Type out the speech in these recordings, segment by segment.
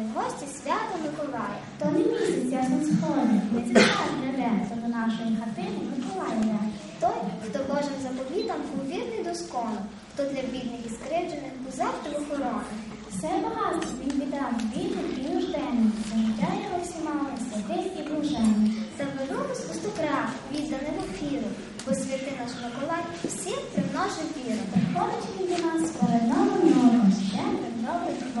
носить сходи. Не цікавить прийде, то до нашої хатини Миколай. Той, хто Божим заповітам був вірний до скону, хто для бідних і скривджених був завжди охорони. Все багатство він віддав бідним і нужденним. За життя його всі мали святих і блаженних. За вином з пустокра, відданим ефіру, бо святий наш Миколай всім примножив віру. Приходить він до нас перед новим роком, щедрим, добрим і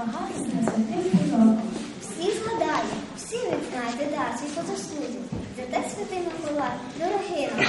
дар свій по заслузі. Зате святий Миколай, дорогий нам.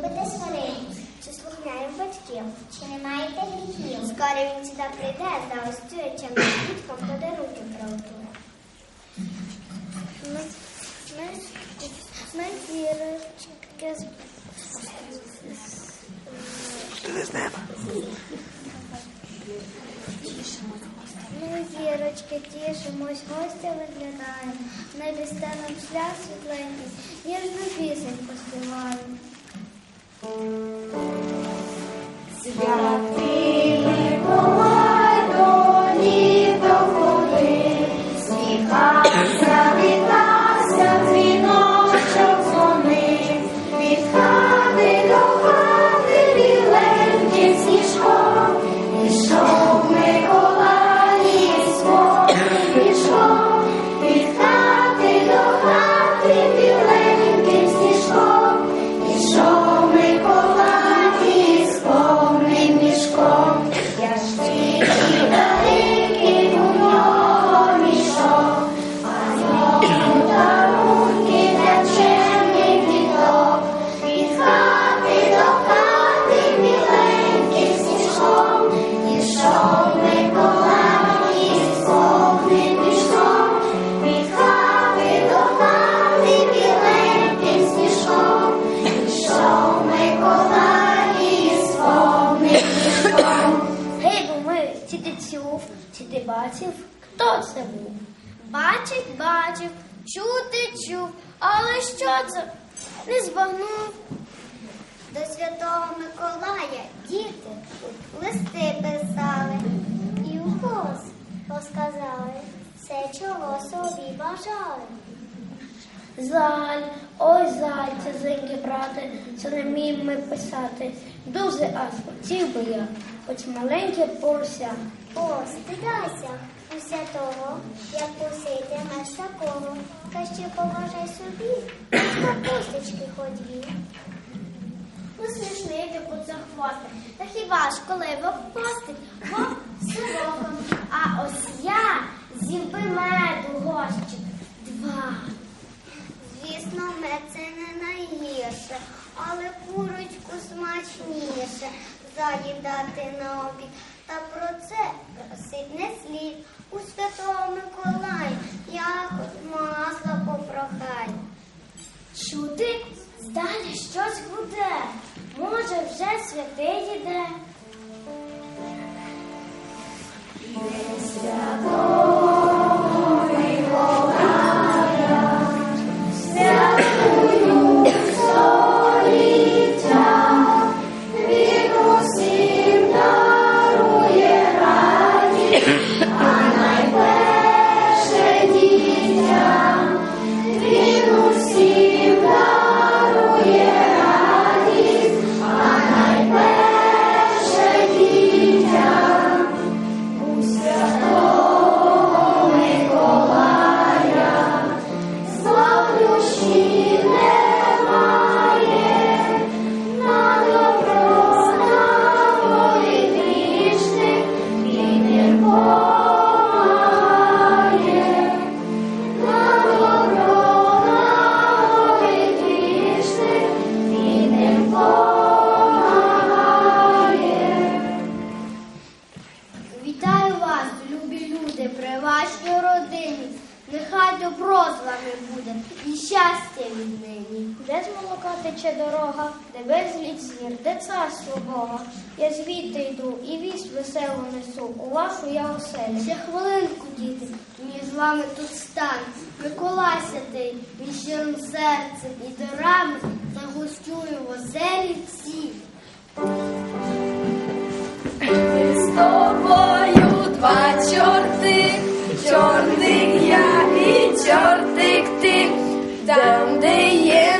Любите сваритись? Чи слухняємо батьків? Чи не маєте гріхів? Скоро він сюди прийде, загостює, чим діткам подарунки приготує. Ми, ми, ми зірочки Ми зірочки тішимось, гостя виглядаємо, на нам шлях світленький, ніжну пісень поспіваємо. Святий діти листи писали і у голос розказали все, чого собі бажали. Заль, ой, зайця, зеньки брате, це не вміємо ми писати. Дуже аж хотів би я, хоч маленьке порся. О, стидайся усе того, як поситимеш такого, та ще поважай собі, капусточки ходві. Усмішний за поцехвости, та хіба ж коли вовпостить, вовк сороком, а ось я хвилинку, діти, з вами тут стань. Миколай святий, він серцем і дарами загостює в оселі всі. З тобою два чорти, чортик я і чортик ти. Там, де є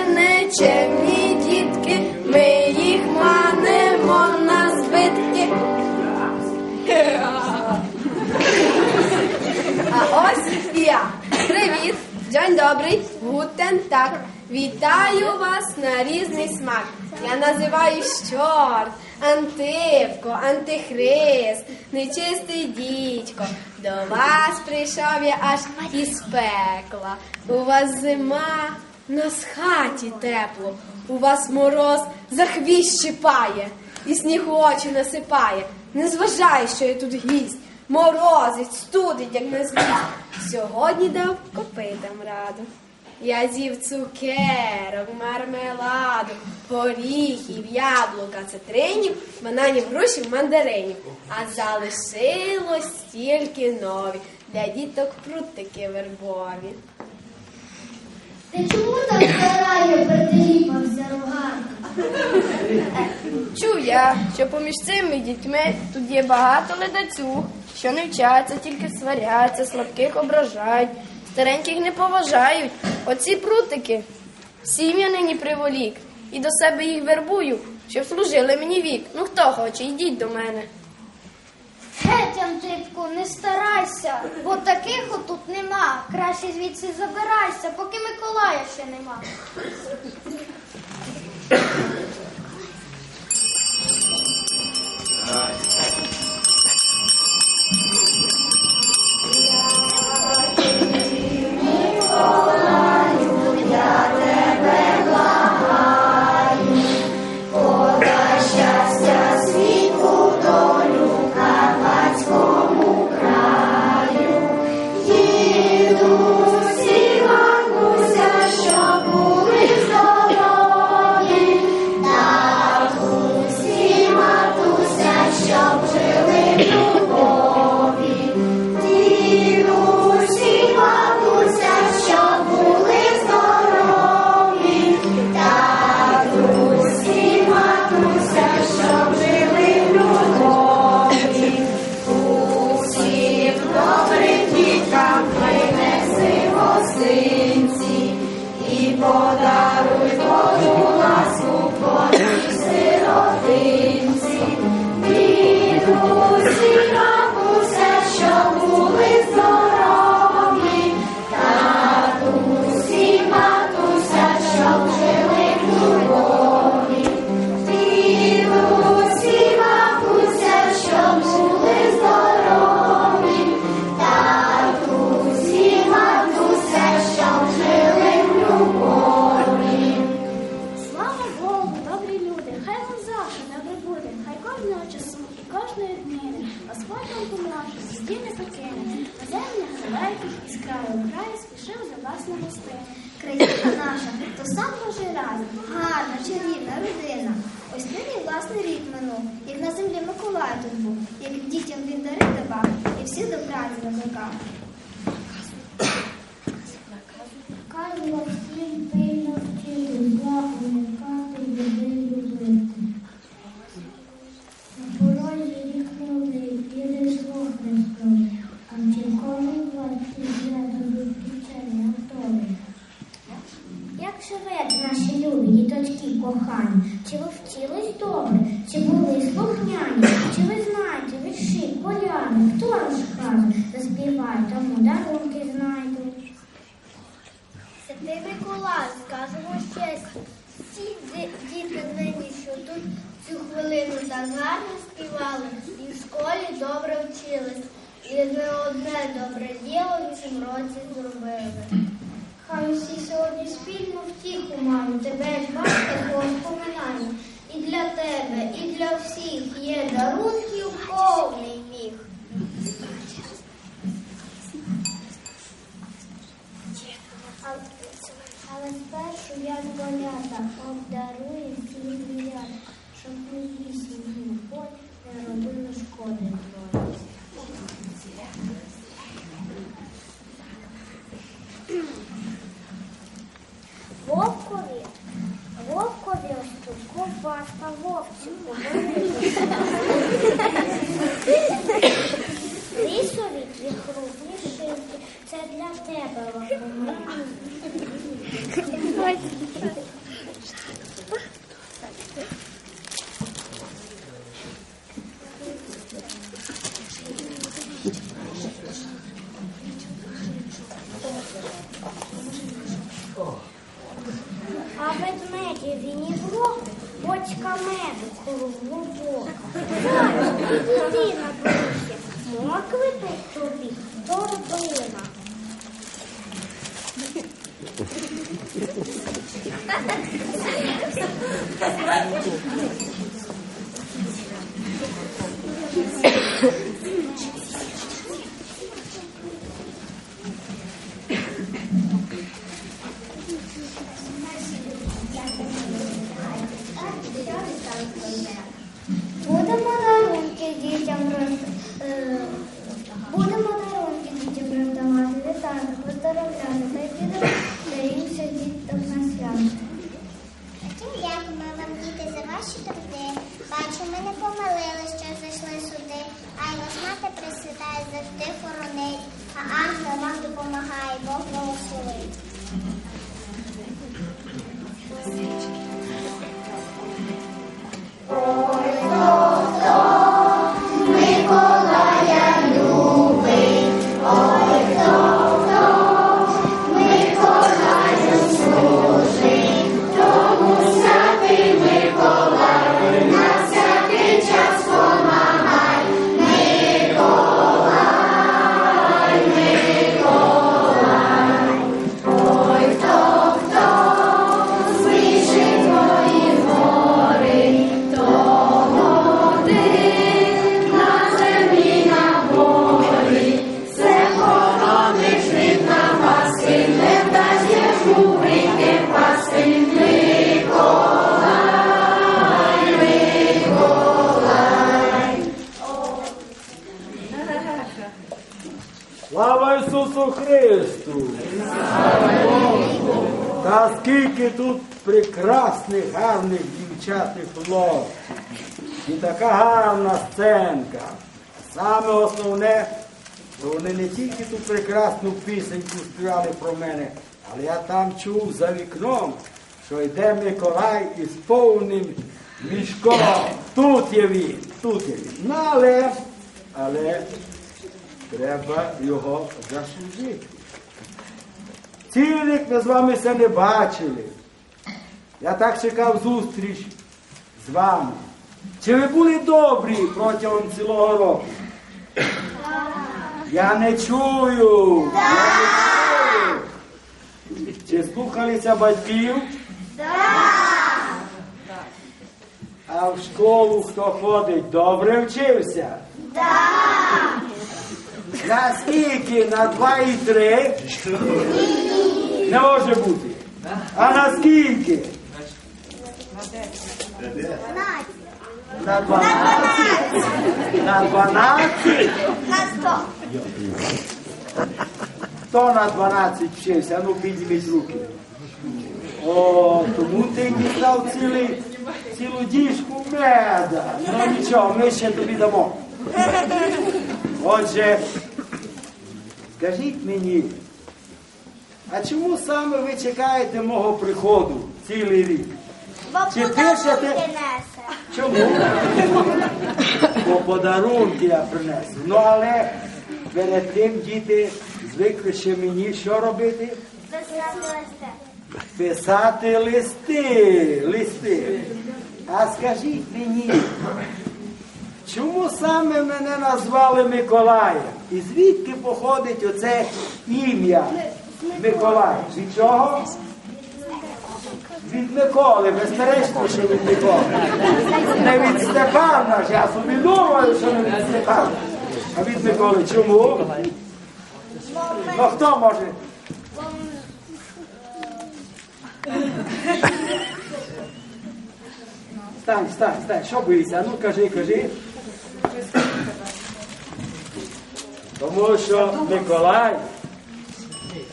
День добрий, гутен так. Вітаю вас на різний смак. Я називаюсь чорт, Антипко, Антихрист, нечистий дідько. До вас прийшов я аж із пекла. У вас зима, нас хаті тепло. У вас мороз за хвіст щипає, і сніг очі насипає. Не зважай, що я тут гість. Морозить, студить, як не злість. Сьогодні дав копитам раду. Я з'їв цукерок, мармеладу, горіхів, яблука, цитринів, бананів, грушів, мандаринів. А залишилось тільки нові для діток прутики вербові. Ти чому так старає притиліпався рогатий? Чув я, що поміж цими дітьми тут є багато ледацюг, що не вчаться, тільки сваряться, слабких ображають, стареньких не поважають. Оці прутики сім'я нині приволік, і до себе їх вербую, щоб служили мені вік. Ну хто хоче, йдіть до мене. Геть, Антипку, не старайся, бо таких отут нема. Краще звідси забирайся, поки Миколая ще нема. Добре діло в цім році зробили. Хай усі сьогодні спільно втіху мають, тебе батька по споминанню. І для тебе, і для всіх є дарунків 那我，我们。Мокви тут тобі торбина. а ангел вам допомагає, Бог благословить. Прекрасних, гарних дівчат і. І така гарна сценка. Саме основне, що вони не тільки ту прекрасну пісеньку співали про мене, але я там чув за вікном, що йде Миколай із повним мішком. Тут є він, тут є він. Ну, але, але Треба його заслужити. Цілий ми з вами це не бачили. Я так чекав зустріч з вами. Чи ви були добрі протягом цілого року? Я не чую. Я не чую. Чи слухалися батьків? А в школу хто ходить, добре вчився? На скільки? На два і три? Не може бути. А на скільки? На дванадцять. На дванадцять? На сто. Хто на 12 вчився? Ну підніміть руки. О, тому ти дістав цілу діжку меда. Ну нічого, ми ще тобі дамо. Отже, скажіть мені, а чому саме ви чекаєте мого приходу цілий рік? Чи пишете? Чому? Бо подарунки я принесу. Ну але перед тим діти звикли ще мені що робити? Писати листи, листи. А скажіть мені, чому саме мене назвали Миколаєм? І звідки походить оце ім'я Миколай? Від чого? Від Миколи, безперечно, що від Миколи. Не від Степана ж, я собі думаю, що не від Степана. А від Миколи чому? Ну хто може? Стань, стань, стань, що боїшся? Ну кажи, кажи. Тому що Миколай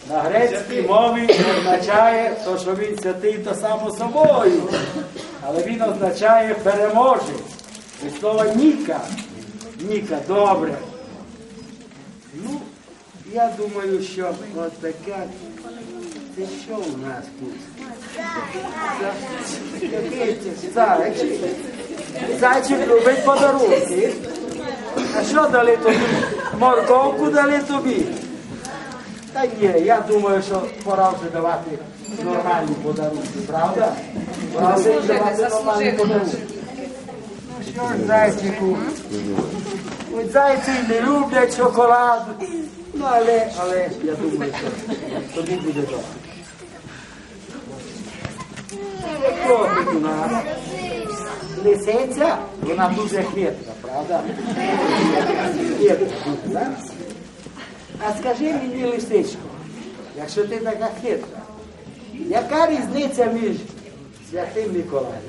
на грецькій мові означає, то, що він святий, то само собою. Але він означає переможець. І слово Ніка. Ніка, добре. Ну, я думаю, що от таке. Це що у нас тут? Зайчик. Зайчик любить подарунки. А що дали тобі? Морковку дали тобі. Та ні, я думаю, що пора вже давати нормальні подарунки, правда? Пора вже давати нормальні подарунки. Ну що ж, зайчику? Ось зайці не люблять шоколад. Ну, але, але я думаю, що тобі буде добре. У нас? Лисиця, вона дуже хитра, правда? Хитра так? А скажи мені, лисичко, якщо ти така хитра, яка різниця між Святим Миколаєм,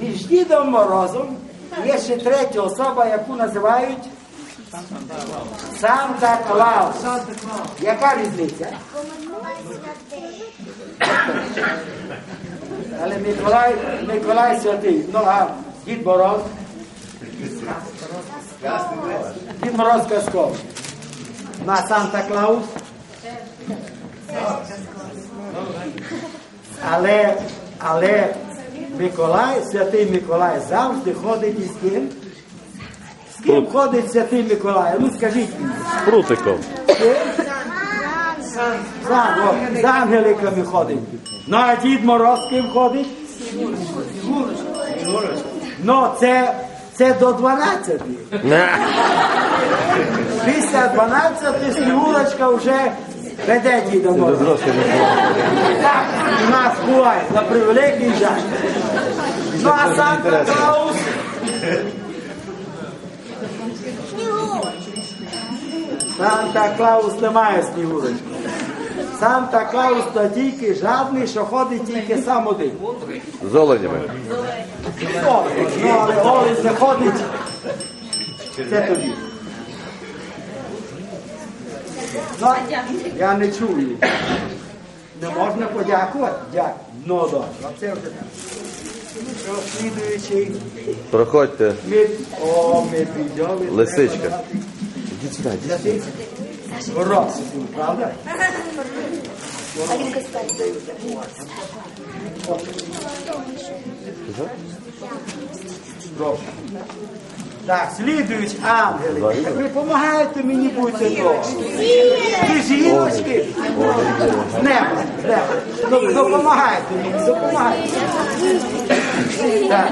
між Дідом Морозом, є ще третя особа, яку називають Санта Клаус. Яка різниця? Але Миколай, Миколай святий. Ну а Дід Мороз? Дід Мороз казковий. На Санта Клаус? Але, але Миколай, святий Миколай завжди ходить із ким? З ким ходить святий Миколай? Ну скажіть мені. З, о, з ангеликами ходить. Ну а Дід Мороз з ким ходить? Ну це, це до 12. Після 12 Снігурочка вже веде Діда Мороза. Так, у нас буває, на превеликий жаль. Ну а Санта Клаус? Санта Клаус не має снігурочки. Санта Клаус то тільки жадний, що ходить тільки сам один. З оленями. Олень, ну але Олень не ходить. Це тобі. Ну, я не чую. Не можна подякувати? Дякую. Ну добре, це вже так. Ну що, слідуючий. Проходьте. Ми, о, ми. Лисичка. Ідіть сюди, ідіть. Горох, правда? Добре. Так, слідують ангели. Ви допомагаєте мені бути добрі. Ті жіночки з. Ну, Допомагайте мені, допомагайте. Так.